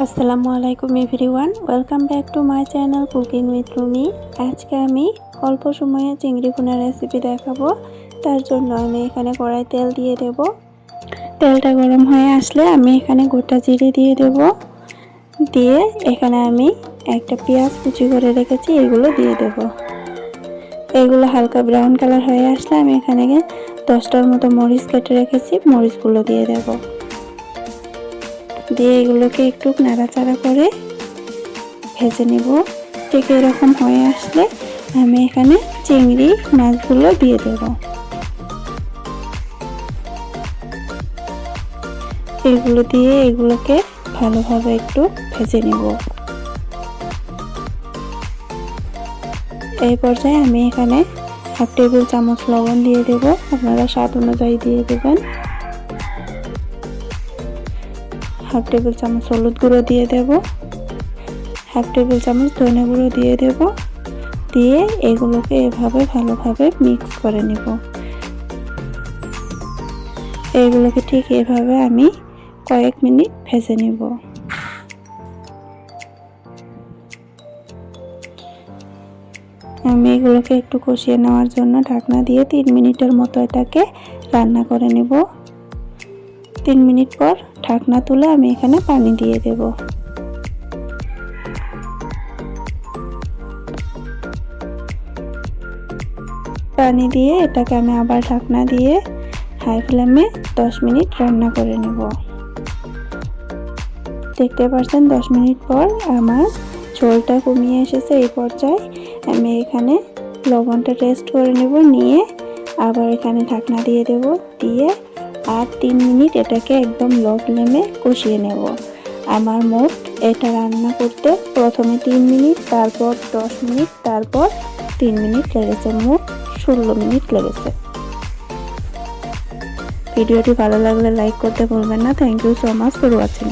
আসসালামু আলাইকুম everyone, welcome back to my channel cooking with Rumi. আজকে আমি অল্প সময়ে চিংড়ি ভুনার রেসিপি দেখাবো, তার জন্য আমি এখানে কড়াই তেল দিয়ে দেব। তেলটা গরম হয়ে আসলে আমি এখানে গোটা জিরে দিয়ে দেব। দিয়ে এখানে আমি একটা পেঁয়াজ কুচি করে রেখেছি, এগুলো দিয়ে দেব। এগুলো হালকা ব্রাউন কালার হয়ে আসলে আমি এখানে দশটার মতো মরিচ কেটে রেখেছি, মরিচগুলো দিয়ে দেবো। দিয়ে এগুলোকে একটু নাড়াচাড়া করে ভেজে নেব। ঠিক এরকম হয়ে আসলে আমি এখানে চিংড়ি মাছগুলো দিয়ে দেব। এগুলো দিয়ে এগুলোকে ভালোভাবে একটু ভেজে নেব। এই পর্যায়ে আমি এখানে হাফ টেবিল চামচ লবণ দিয়ে দেব। আপনারা স্বাদ অনুযায়ী দিয়ে দেবেন। হাফ টেবিল চামচ হলুদ গুঁড়ো দিয়ে দেব। হাফ টেবিল চামচ ধনে গুঁড়ো দিয়ে দেব। দিয়ে এগুলোকে এভাবে ভালোভাবে মিক্স করে নিব। এগুলোকে ঠিক এভাবে আমি কয়েক মিনিট ভেজে নিব। আমি এগুলোকে একটু কষিয়ে নেওয়ার জন্য ঢাকনা দিয়ে তিন মিনিটের মতো এটাকে রান্না করে নেব। তিন মিনিট পর ঢাকনা তুলে আমি এখানে পানি দিয়ে দেব। পানি দিয়ে এটাকে আমি আবার ঢাকনা দিয়ে হাই ফ্লেমে দশ মিনিট রান্না করে নেব। দেখতে পাচ্ছেন দশ মিনিট পর আমার ঝোলটা কমিয়ে এসেছে এই পর্যায়ে। আমি এখানে লবণটা টেস্ট করে নেব, নিয়ে আবার এখানে ঢাকনা দিয়ে দেব, দিয়ে আর তিন মিনিট এটাকে একদম লো ফ্লেমে কষিয়ে নেব। আমার মোট এটা রান্না করতে প্রথমে তিন মিনিট, তারপর দশ মিনিট, তারপর তিন মিনিট লেগেছে, মোট ষোলো মিনিট লেগেছে। ভিডিওটি ভালো লাগলে লাইক করতে ভুলবেন না। Thank you so much for watching